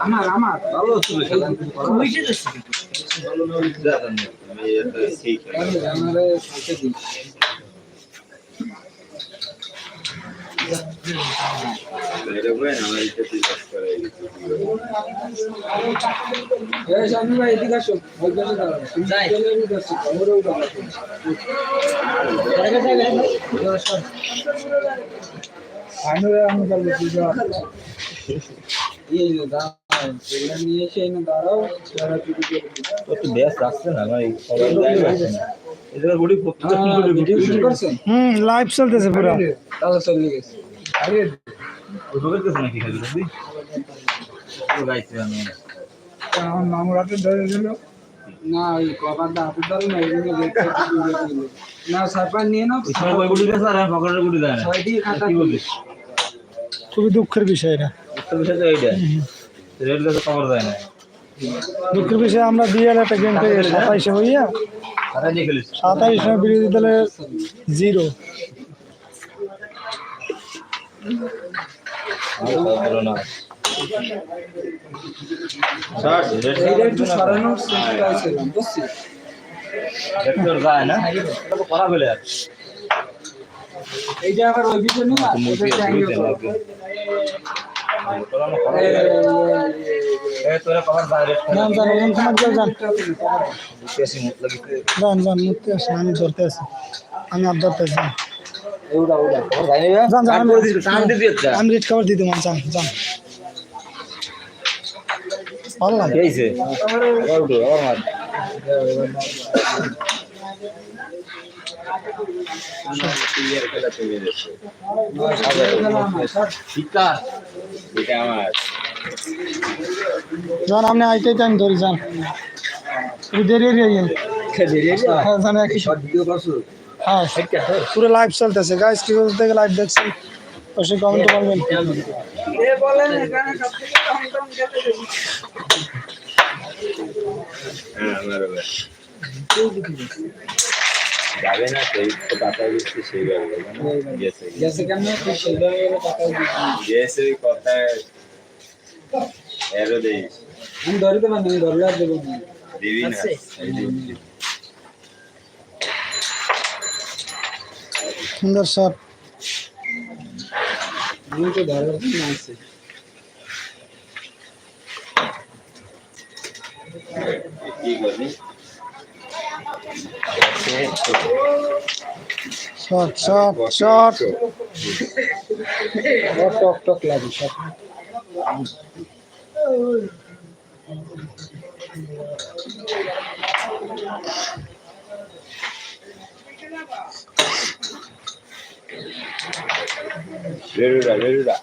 আমার আমার ভালো ছিল খেলা কিন্তু ভালো বুঝে যাচ্ছে জানেন না, আমি এটা সেই খেলা। আমারে সাথে দিন এটা বলেন, আমার এটা তুই কাজ করে গেছিস। এই সামনে ভাই এদিকে আসো ওই পাশে দাঁড়াও তুমি চলে এদিকে আসো আমারও দাঁড়াও আমি আমি বলব তুই যা এই যে দাঁড়াও এগুলো নিয়ে এসে এনে দাঁড়াও দাঁড়া তুই ও তো বেশ আসছে চলতেছে পুরো তাহলে চলে গেছে আরে কাছে নাকি খালি বুঝলি ও গাইছে আমি। আমার ধরে দিল না ওই কভারটা হাতে ধরে না এগুলো দেখতে না নিয়ে গেছে আর পকেটের গুড়ি দেয় না। খাতা কি বলিস খুবই দুঃখের বিষয় এটা। একটা বিষয় তো এইটা রেড কাছে খবর দেয় না। দুঃখের বিষয় আমরা বিএল একটা গেম থেকে সাতাইশে হইয়া সাতাইশ বিরোধী দলের জিরো। এইটা আবার ওই পিছনে না মুভি ওটা আছে angle করো। এই, এ তোরা কভার যায় রেড যান যান ওখান যাও আসেন আমি ধরতে আছি আমি আর ধরতে আছি আমি রেড খাবার দিতে মান যান যান ভালো লাগে। যান আপনি আইতে আমি ধরি যান দেরি হয়ে গেল হ্যাঁ জানে একই ভিডিও করছ? হ্যাঁ পুরো লাইভ চলতেছে। গাইস কি করতে থেকে লাইভ দেখছেন? অবশ্যই কমেন্ট করবেন। যাবে না সেই তো টাকা দিচ্ছে সেই গেছে। গেছে কেমন তুই টাকা গেছে ওই এরও দিস আমি ধরিতে পারি ধরলে আর দেবো দিবি না এই দিবি। সুন্দর শট শট শট ও টক টক লাগে সব বেরুরা বেরুরা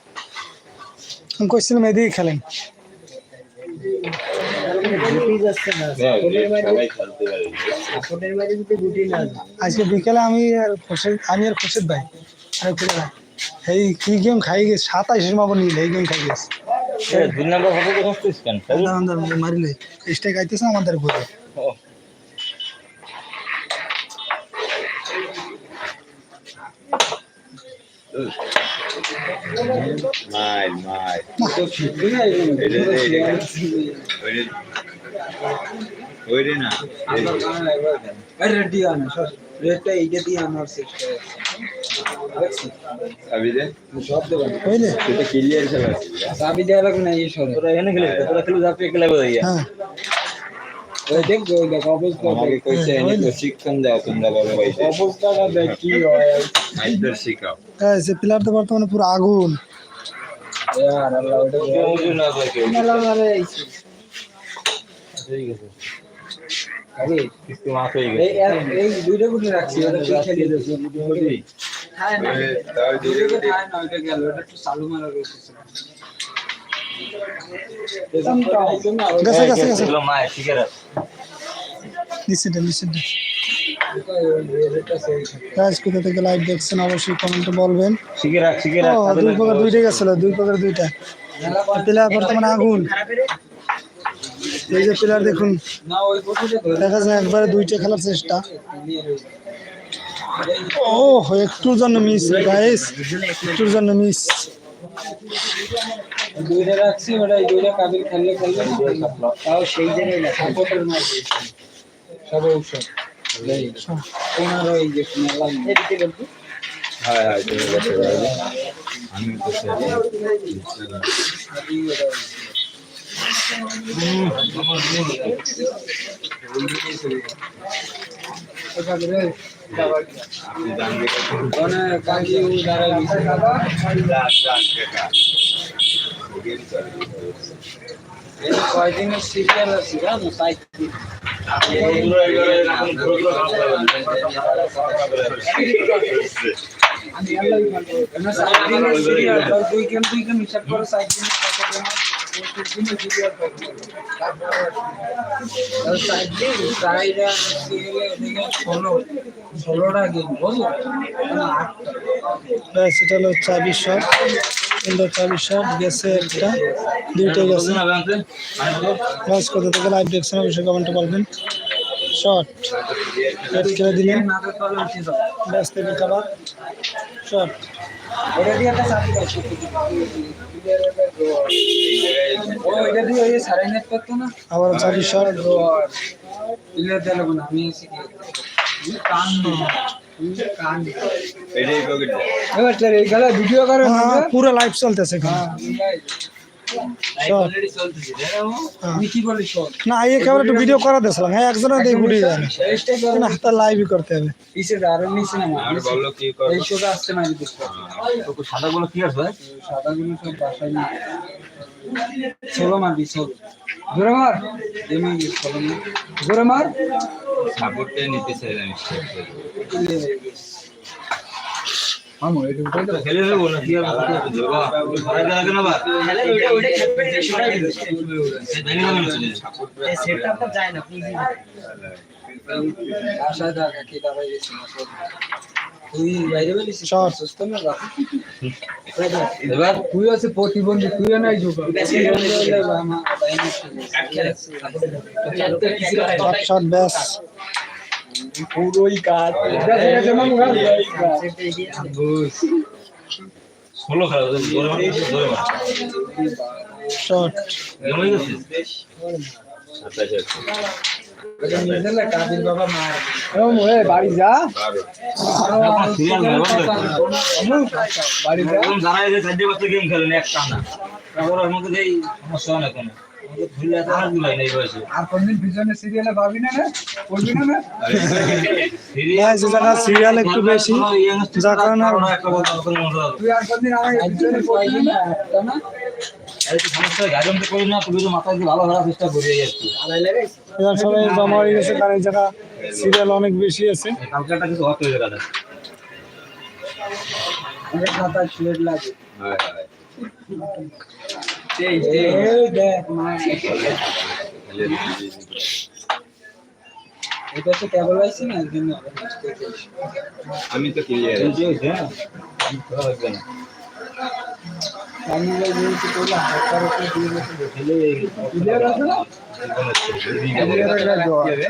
আমি কইছিলাম এদিকে খেলেন। না আজকে বিকেলে আমি আর খুশিদ আমি আর খুশিদ ভাই আর এই কি গেম খাই গেছে? সাতাইশের মাপো নিলে এই গেম খাই গেছে। দুই নম্বর মারিলে। স্টেক আইতেছে আমাদের ঘুরে মাই মাই তো ফিরবি না এরকম। এটা দে, এটা ওইরে ওইরে না আবার কারণ একবার দেন। এই red দিয়ে আনো, সর। এইটা দিয়ে আনার চেষ্টা করছি। দেখছি? দে সব দেবো না। বুঝলে এটা ক্লিয়ার ছিল চাবি দেওয়া লাগবে না, এই সরে। তোরা এখানে খেলিস তোরা খেলে যাবে একলা হ্যাঁ ওই দেখব, ওই দেখ, অবস্থা আমাকে দেখ। কইছে এনে প্রশিক্ষণ দাও তোমরা বড় ভাইতে অবস্থাটা দেখ কি হয়। আইদার শিখাও হ্যাঁ সে প্লেয়ার তো বর্তমানে পুরো আগুন ইয়ার আল্লাহ, ওটা বুঝে না কেউ মেলা মারে আইছে। ঠিক আছে আরে, কিছু মাছ হয়ে গেছে এই দুইটা গুটি রাখছি, ওটা তুই খেলে দে। খায় না। তাও দুইটা গুটি না, ওইটা গেল, ওটা একটু চালু মারা রয়েছে। গেছে গেছে গেছে। গাইস কোথা থেকে লাইভ দেখছেন অবশ্যই কমেন্টে বলবেন। দুই প্রকার দুইটাই গেছিল দুই প্রকার দুইটা। মেলা বার- প্লেয়ার বর্তমানে আগুন। এই যে প্লেয়ার দেখুন। দেখা যায় একবারে দুইটা খেলার চেষ্টা। ও একটুর জন্য মিস গাইস একটুর জন্য মিস দুইটা রাখছি ওটা দুইটা কাবিল খেললে খেলবে না তাও সেই জায়গায় না সাপোর্টের মাঝে সব ঔষধ পনেরো ইঞ্জেকশন লাগবে হ্যাঁ হ্যাঁ আমি তো চাই আপনি জানবে মানে কাজী দাঁড়ায় এই কয়দিনের সিরিয়াল আছে জানো সাইট দিনের সিরিয়াল দুই কেন দুই কেন হিসাব করে সাইট ব্যাস এটা হলো চাবি শট সুন্দর চাবি শট গেছে একটা দুইটা গেছে। ব্যাস কোথা থেকে লাইভ দেখছেন অবশ্যই কমেন্টে বলবেন। হেড খেলে দিলেন। ব্যাস থেকে খাবার। শট দিয়ে একটা চাবি আবার শট ইলে আমি এবার এই ভিডিও করে হ্যাঁ, পুরো লাইভ চলতেছে শোন? না এই একেবারে একটু ভিডিও করা দিয়েছিলাম হ্যাঁ একজনের দিয়ে যায় না না হাতে লাইভই করতে হবে। ইসে আরও নিচে না আসতে মারি দিচ্ছে তো সাদাগুলো কি আছে সাদাগুলো সব বাসায় নিয়ে ষোলো মারবি ষোলো। ঘুরে মার। ঘুরে সাপোর্টে নিতে চাইলাম আমো তুই আছে প্রতিবন্ধী তুই নাই শট ব্যাস। পুরোই কাজ ষোলো খেলা বাড়ি যা বাড়ি যা। যারা এই গেম খেলেন এক টানা তারপর মধ্যে যেই সমস্যা হয় না কোনো। আমাদের আর গুলাই নাই কোনদিন পিছনে সিরিয়ালে পাবি না করবি না না সিরিয়াল একটু বেশি কারণে তুই আর কোনদিন আমার পিছনে পড়বি না? সবাই জমা হয়ে গেছে কারণ এই সিরিয়াল অনেক বেশি আছে। হয়ে প্লেট লাগে হ্যাঁ হ্যাঁ এই দেখ মা এটা তো কেবল আইছি না আমি তো ক্লিয়ার হয়েছে না আমি যে বলছি করলে হাতটার উপরে দিয়ে রেখে ক্লিয়ার আছে না? ক্লিয়ার একটা জোয়ার কালকে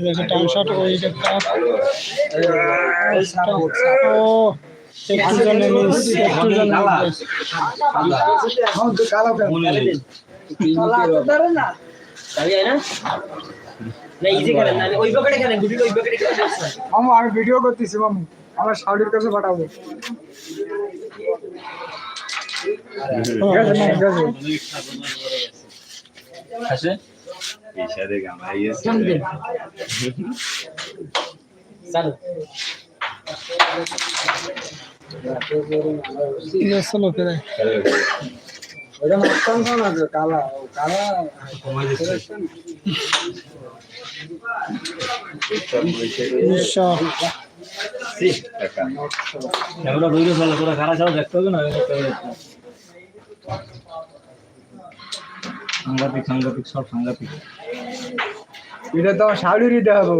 এই একটা টান শট ওইটা কাট এই সাপোর্ট ও একটু জন্য মিস একটু জন্য। এখন তো কালো কেন মনে নেই মামু আমি ভিডিও করতেছি মামু আমার শাউরির কাছে পাঠাবো ঠিক আছে, ঠিক আছে। আছে কালা ও কালা কমাই দিচ্ছে শর্ট এগুলো দৌড়ে চলে তোরা খারাপ ছাড়া দেখতে হবে না সাংঘাতিক সাংঘাতিক সব সাংঘাতিক এটা তো শাড়িরই দেখাবো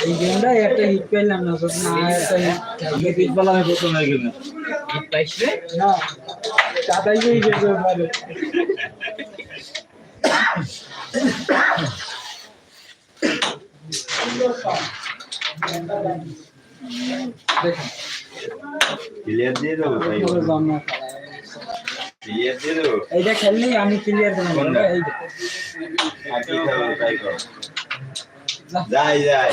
এই গেমটা একটা হিট পেলাম না তো না একটা hit আমি পিছবেলা আমি প্রথম হয়ে গেলাম না দাদাই গিয়ে যেতে পারে ক্লিয়ার দিয়ে দেবো তাই ক্লিয়ার দিয়ে দেবো। এইটা খেললেই আমি ক্লিয়ার দেবো এইটা যাই যাই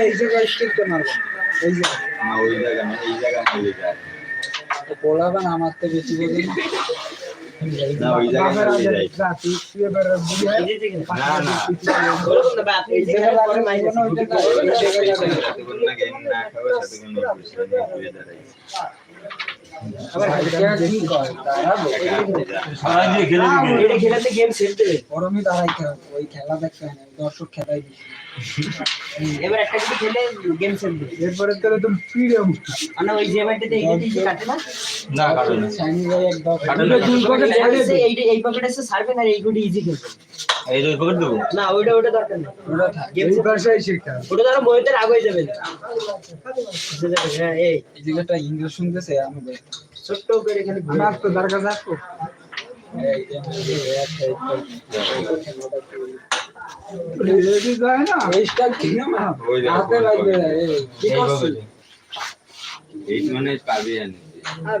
এই জায়গায় স্টিক মারবো এই যে না ওই জায়গা না। এই জায়গা তো বেশি বোঝে না ওই জায়গা না এই জায়গায় লাগলে মাইরে না লাগলে না গেম না খাব না বুঝতে না ঘুরে দাঁড়াই আবার গরমে ওই খেলা দেখতে হয় না দর্শক খেলাই এবার একটা কিছু খেলে গেম খেলবে। এরপরে তাহলে তুমি মানে ওই যে ব্যাটটাতে এই কাটে না? কাটে সাইনি ভাই একদম পকেট। এই এই পকেটে এসে সার্ভে না এইগুলো ইজি খেলবে। এই যে পকেট দেবো? না ওইটা ওটা দরকার নেই। ওটা থাক। Game এই set- ওটা ধরো মহিতের আগে যাবে না। হ্যাঁ এই। জায়গাটা ইংলিশ শুনতেছে আমি ছোট্ট করে খালি ঘুরে। তো দরকার যাকো এই যে যায় না? এই স্টাইল না হাতে লাগবে কি করছিস এই মানে পাবি জানি আর।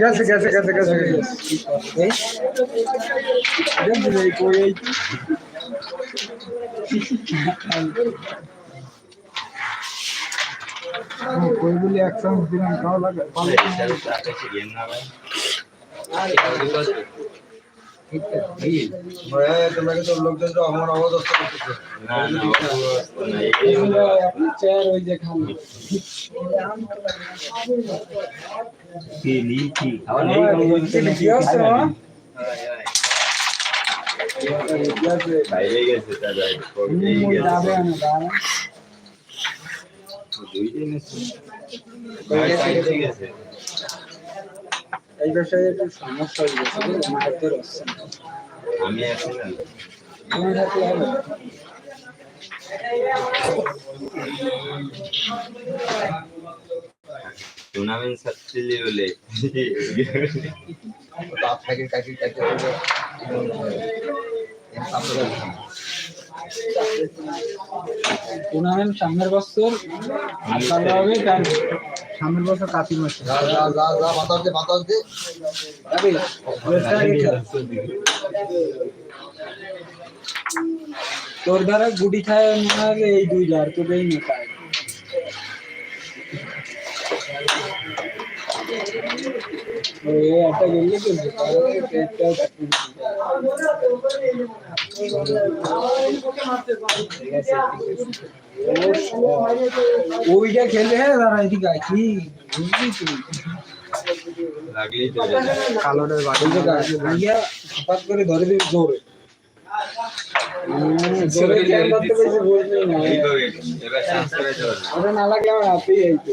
গেছে গেছে গেছে গেছে এই দেখবি এই কই এই কই বলি এক চান্স দিলাম খাওয়া লাগে ভালো আকাশে গেম না ভাই না না অবস্থা না এই আপনি চেয়ার ওই যে খান বাইরে গেছে তারা এই গেছে যাবে না দাঁড়া দুইটাই মেসে ঠিক আছে এই বিষয়ে একটু সমস্যা হয়ে গেছে? হাতের হচ্ছে না। আমি আছি না তোমার হাতে হবে টুর্নামেন্ট সাচ্ছিলি বলে টুর্নামেন্ট সামনের বছর হবে তার সামনের বছর কাতি মাসে। আরে, ওয়েস্টার আগে খেল। তোর দ্বারা গুটি খায় মনে হয় এই দুই বার তোকে এই নেতা ওই একটা গেলে চলবে। তাহলে ওইটা খেলে হ্যাঁ দাঁড়া এদিকে কি? বুঝলি তুই কালোটার হঠাৎ করে ধরে দিবি জোরে। বুঝলি না লাগলে আমার হাতেই আইতো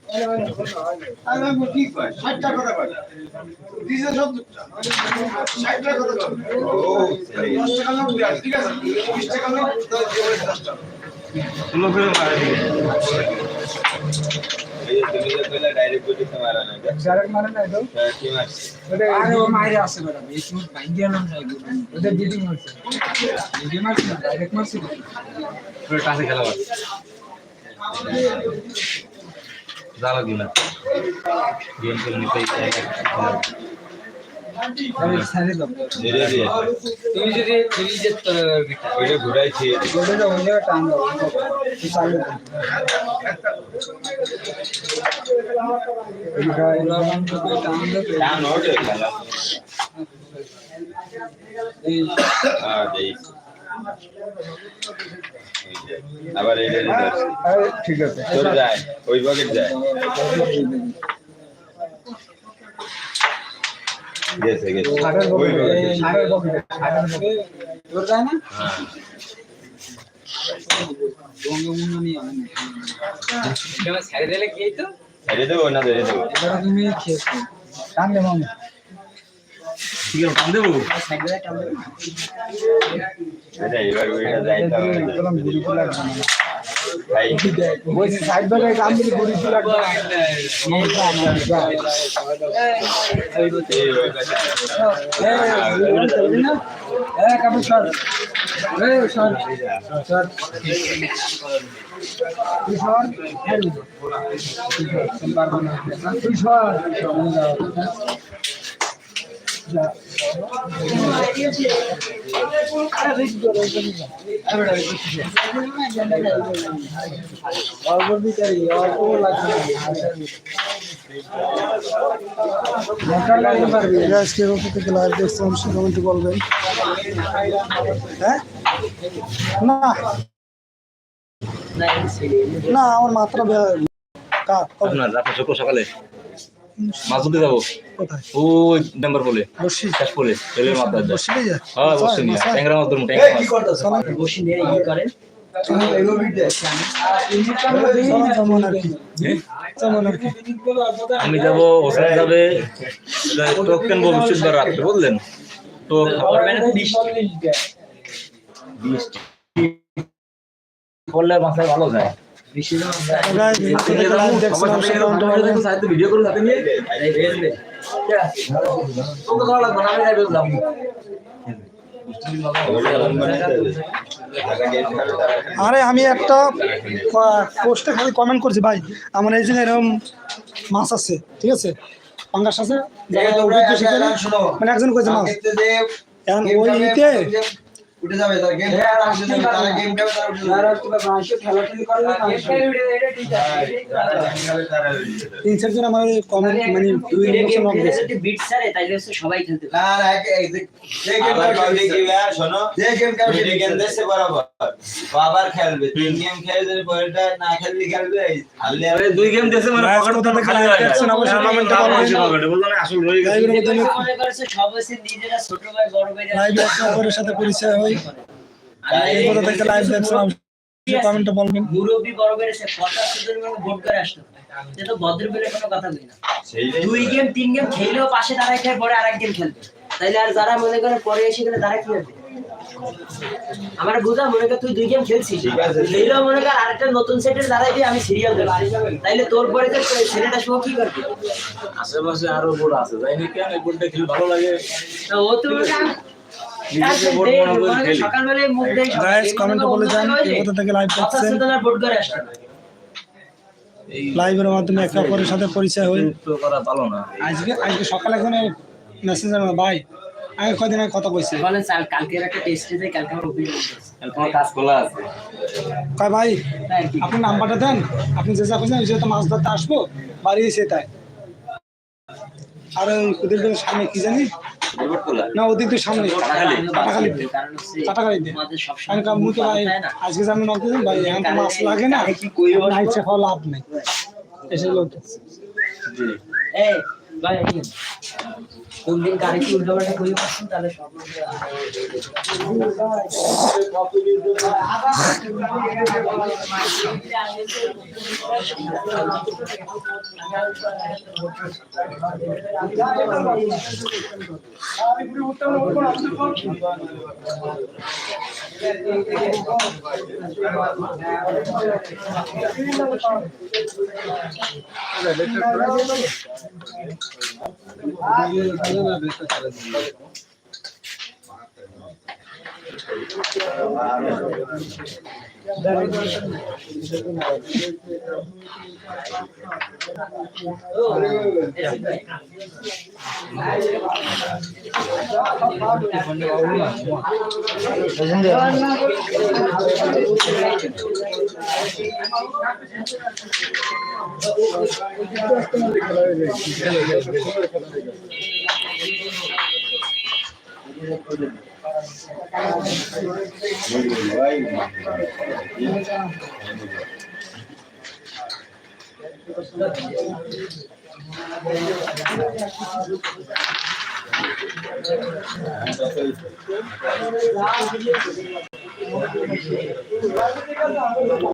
ডাইরেক্ট মারছে টাসে খেলা বাস জ্বালা দিলা গেম খেলে নিতেই আমি সাইডে দাও। ধীরে ধীরে তুমি যদি তুমি যে ওইটা ঘুরাইছি। গোটা ওই জায়গা টান দাও। সাইডে দাও। তো টান দাও। আবার এই ঠিক আছে। তোর যায় ওই যায়। গেছে গেছে। ওই তোর যায় না? হ্যাঁ। দিলে কি তো দেবো না দেবো। তুমি খেয়েছো। টান ঠিক আছে টান দেবো? টান দে তুই সর তুই সর বলবেন হ্যাঁ না না আমার মাত্রা কার? আপনার রাতে সকালে মাছ ধরতে যাব? কোথায়? ওই নাম্বার বলে শেষ বলে মাথায় হ্যাঁ বসে নিয়ে। ট্যাংরা মাছ ধরবো ট্যাংরা মাছ। বসে নিয়ে করেন আমি যাব ওখানে যাবে। টোক কেনবো বৃহস্পতিবার রাত্রে বুঝলেন? তো করলে মাথায় ভালো যায়। ভিডিও নিয়ে তোকে লাগবে না আমি যাই বললাম আরে আমি একটা পোস্টে খালি কমেন্ট করছি ভাই। আমার এই জায়গায় এরকম মাছ আছে ঠিক আছে? পাঙ্গাস আছে মানে একজন করেছে মাছ। এখন ওই ইতে উঠে যাবে তার গেম তারা গেম খেলবে তারা উঠে যাবে আর মাসে না খালি তিন চারজন আমার কমেন্ট মানে দুইটা গেম খেলে যদি বিট সারে তাইলে সবাই খেলতে না না যে যে গেম আবার কি ভাই, শোনো যে গেম খেলবে ভিডিও গেম দিচ্ছে বরাবর ও আবার খেলবে তিন গেম খেলে যদি পরেরটা না খেললে খেলবে হারলে আরে দুই গেম দিয়েছে মানে পকেট কোথা তো খালি live হয়ে দেখছেন যায়। অবশ্যই হ্যাঁ, comment এ আমার বলবেন। পকেটে বলল না আসল রয়ে গেছে মনে করছে সব হচ্ছে নিজেরা ছোট ভাই বড় ভাই অপরের সাথে পরিচয় হই কোথা থেকে লাইভ দেখছেন কমেন্টে বলবেন। মুরব্বী বড় ভাইয়ের সে পঞ্চাশ মানে ভোট করে আসতো সে তো ভদ্র বলে কোনো কথা বলি না। দুই গেম তিন গেম খেললেও পাশে দাঁড়ায় খেয়ে পরে আরেক গেম খেলবে। তাইলে আর যারা মনে করে পরে এসে গেলে তারা কি আমার বুঝা মনে কর তুই দুই গেম খেলছিস। খেলেও মনে কর আরেকটা নতুন সেটের দাঁড়াই দিয়ে আমি সিরিয়াল দেবো তাইলে তোর পরে যে ছেলেটা শুভ কি করবে? আশেপাশে আরও বোর্ড আছে। যাই নি কেন বোর্ডটা খেলে ভালো লাগে? ও তো কমেন্টে বলে যান কোথা থেকে লাইভ দেখছেন। ভোট করে আসতো না। এই লাইভের মাধ্যমে একে অপরের সাথে পরিচয় হই। তো করা ভালো না। আজকে আজকে সকালে একজন মেসেজ ভাই আগে কদিন আগে কথা কইছে? বলেন স্যার কালকে একটা টেস্ট দিতে কালকে আমার অভিযোগ আছে। তোমার কাজ খোলা আছে। কয় ভাই তাই আপনি নাম্বারটা দেন আপনি যে মাছ ধরতে আসব বাড়ি এসে তাই। আর ওই ওদের সামনে কি জানি? না ওদিক সামনে হচ্ছে কাটাখালীতে। আমি সবসময় তো ভাই আজকে জানি নক ভাই এখন তো মাছ লাগে না। কি খাওয়া লাভ নেই। এসে লোক জি এই কোন দিন গাড়ি কি উল্টোপাল্টা তাহলে Gracias. Obrigado.